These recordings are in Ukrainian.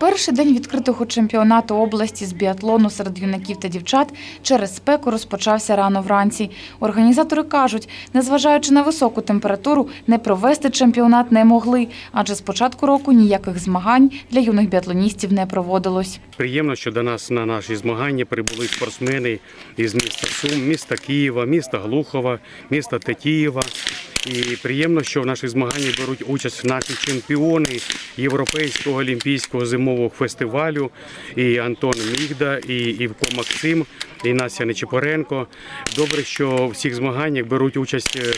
Перший день відкритого чемпіонату області з біатлону серед юнаків та дівчат через спеку розпочався рано вранці. Організатори кажуть, незважаючи на високу температуру, не провести чемпіонат не могли, адже з початку року ніяких змагань для юних біатлоністів не проводилось. Приємно, що до нас на наші змагання прибули спортсмени із міста Сум, міста Києва, міста Глухова, міста Тетіїва. І приємно, що в наших змаганнях беруть участь наші чемпіони Європейського олімпійського зимового фестивалю, і Антон Мігда, і Івко Максим, і Настя Нечипоренко. Добре, що в цих змаганнях беруть участь е,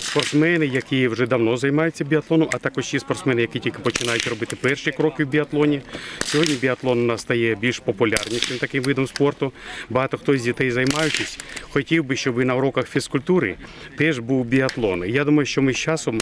спортсмени, які вже давно займаються біатлоном, а також ті спортсмени, які тільки починають робити перші кроки в біатлоні. Сьогодні біатлон у нас стає більш популярнішим таким видом спорту. Багато хто з дітей займаючись, хотів би, щоб і на уроках фізкультури теж був біатлон. Я думаю, що ми з часом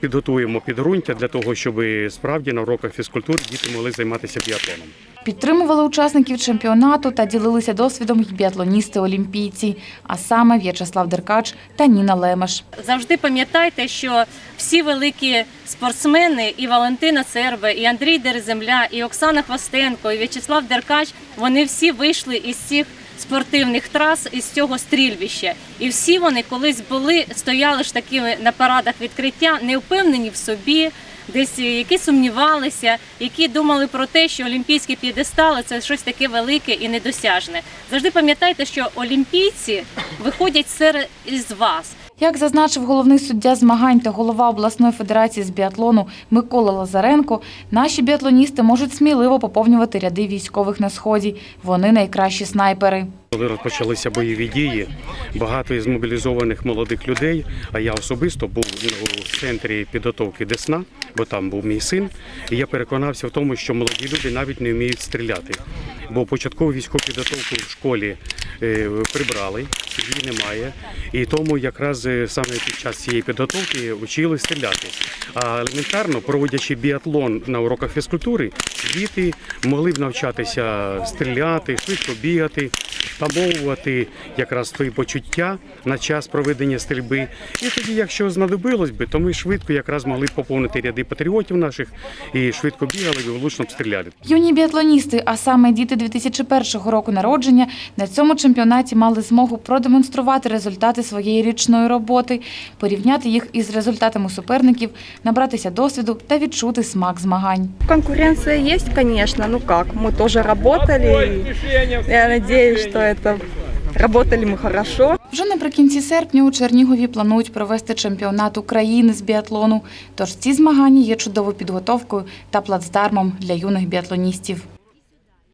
підготуємо підґрунтя для того, щоб справді на уроках фізкультури діти могли займатися біатлоном. Підтримували учасників чемпіонату та ділилися досвідом й біатлоністи-олімпійці, а саме В'ячеслав Деркач та Ніна Лемеш. Завжди пам'ятайте, що всі великі спортсмени, і Валентина Сербе, і Андрій Дереземля, і Оксана Хвостенко, і В'ячеслав Деркач, вони всі вийшли із цих спортивних трас, із цього стрільбища. І всі вони колись були, стояли ж такими на парадах відкриття, не впевнені в собі. Десь які сумнівалися, які думали про те, що олімпійські п'єдестали це щось таке велике і недосяжне. Завжди пам'ятайте, що олімпійці виходять серед із вас. Як зазначив головний суддя змагань та голова обласної федерації з біатлону Микола Лазаренко, наші біатлоністи можуть сміливо поповнювати ряди військових на сході. Вони найкращі снайпери. Коли розпочалися бойові дії, багато із мобілізованих молодих людей, а я особисто був у центрі підготовки Десна, бо там був мій син, і я переконався в тому, що молоді люди навіть не вміють стріляти. Бо початкову військову підготовку в школі е, прибрали, її немає. І тому якраз е, саме під час цієї підготовки вчили стріляти. А елементарно, проводячи біатлон на уроках фізкультури, діти могли б навчатися стріляти, швидко бігати, втамовувати якраз свої почуття на час проведення стрільби. І тоді, якщо знадобилось би, то ми швидко якраз могли б поповнити ряди патріотів наших і швидко бігали і влучно б стріляли. Юні біатлоністи, а саме діти 2001 року народження, на цьому чемпіонаті мали змогу продемонструвати результати своєї річної роботи, порівняти їх із результатами суперників, набратися досвіду та відчути смак змагань. Конкуренция есть, конечно. Ну как, мы тоже работали. и Я надеюсь, что это работали мы хорошо. Вже наприкінці серпня у Чернігові планують провести чемпіонат України з біатлону. Тож ці змагання є чудовою підготовкою та плацдармом для юних біатлоністів.